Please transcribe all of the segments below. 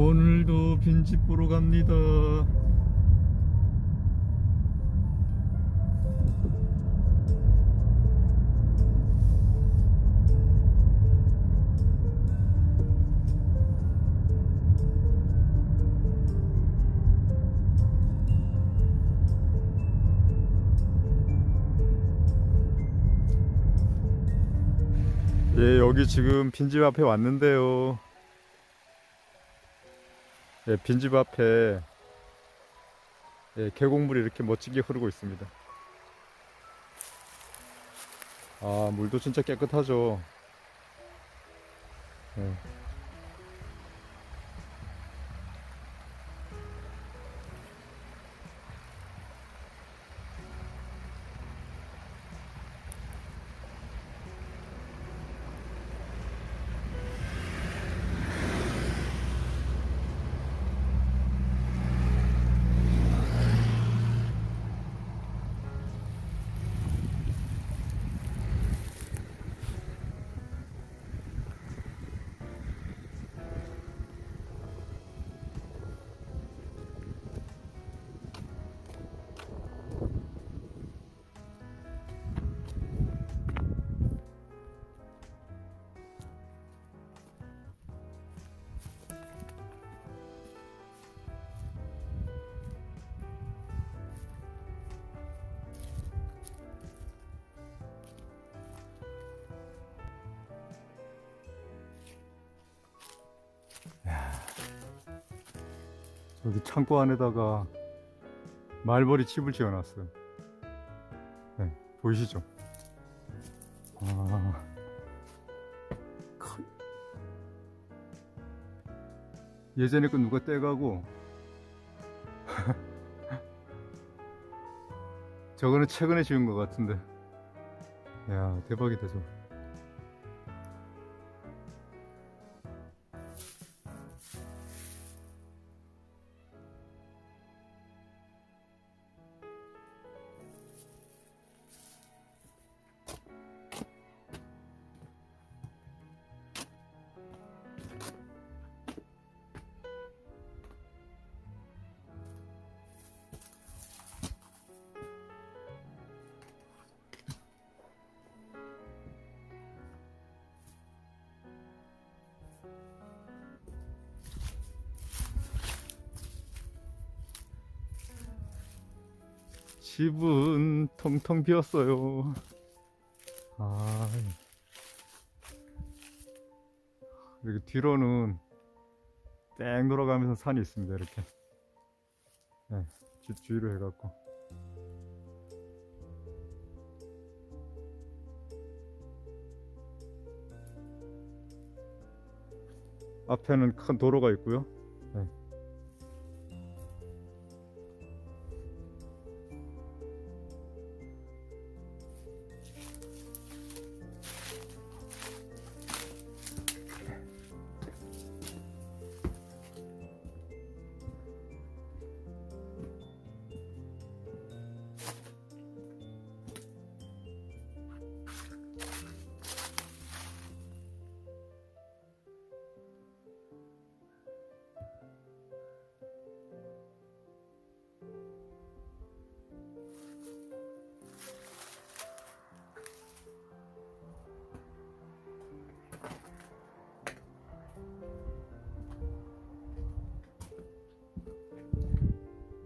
오늘도 빈집 보러 갑니다. 예, 여기 지금 빈집 앞에 왔는데요. 예, 빈집 앞에 예, 계곡물이 이렇게 멋지게 흐르고 있습니다. 아, 물도 진짜 깨끗하죠. 예. 여기 창고 안에다가 말벌이 칩을 지어놨어요. 네, 보이시죠? 아, 크- 예전에 그 누가 떼가고 저거는 최근에 지은 것 같은데. 야 대박이다 저. 집은 텅텅 비었어요. 아, 여기 뒤로는 땡 돌아가면서 산이 있습니다. 이렇게. 네, 집 주위로 해갖고. 앞에는 큰 도로가 있고요.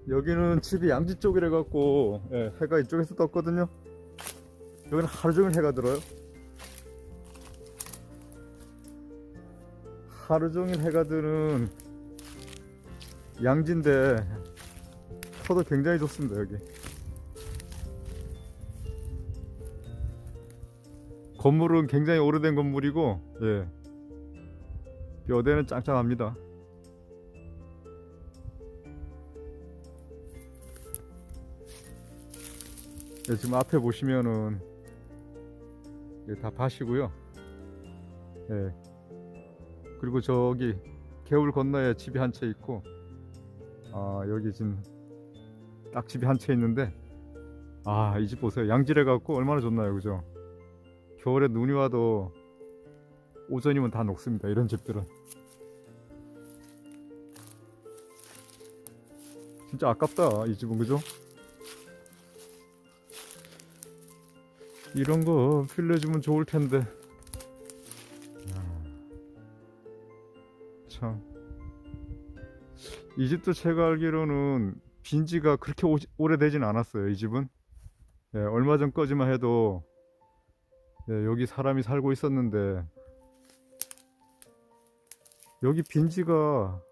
여기는 집이 양지 쪽이라 갖고 예, 해가 이쪽에서 떴거든요. 여기는 하루 종일 해가 들어요. 하루 종일 해가 드는 양지인데 터도 굉장히 좋습니다 여기. 건물은 굉장히 오래된 건물이고 예. 뼈대는 짱짱합니다. 네, 지금 앞에 보시면은 이게 다 밭이고요. 예. 그리고 저기 개울 건너에 집이 한 채 있고, 아 여기 지금 딱 집이 한 채 있는데, 아 이 집 보세요. 양질해 갖고 얼마나 좋나요, 그죠? 겨울에 눈이 와도 오전이면 다 녹습니다. 이런 집들은. 진짜 아깝다 이 집은 그죠? 이런 거 빌려주면 좋을 텐데. 아, 참. 이 집도 제가 알기로는 빈지가 그렇게 오, 오래되진 않았어요. 이 집은. 예, 얼마 전까지만 해도 예, 여기 사람이 살고 있었는데 여기 빈지가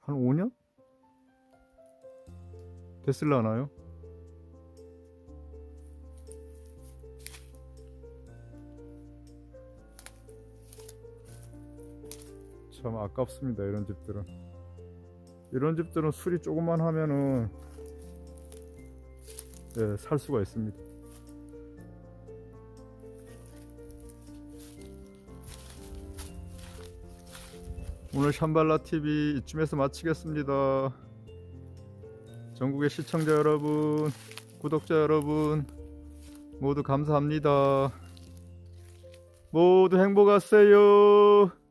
한 5년 됐을라나요? 참 아깝습니다 이런 집들은. 이런 집들은 수리 조금만 하면은 예, 살 수가 있습니다. 오늘 샴발라 TV 이쯤에서 마치겠습니다. 전국의 시청자 여러분 구독자 여러분 모두 감사합니다. 모두 행복하세요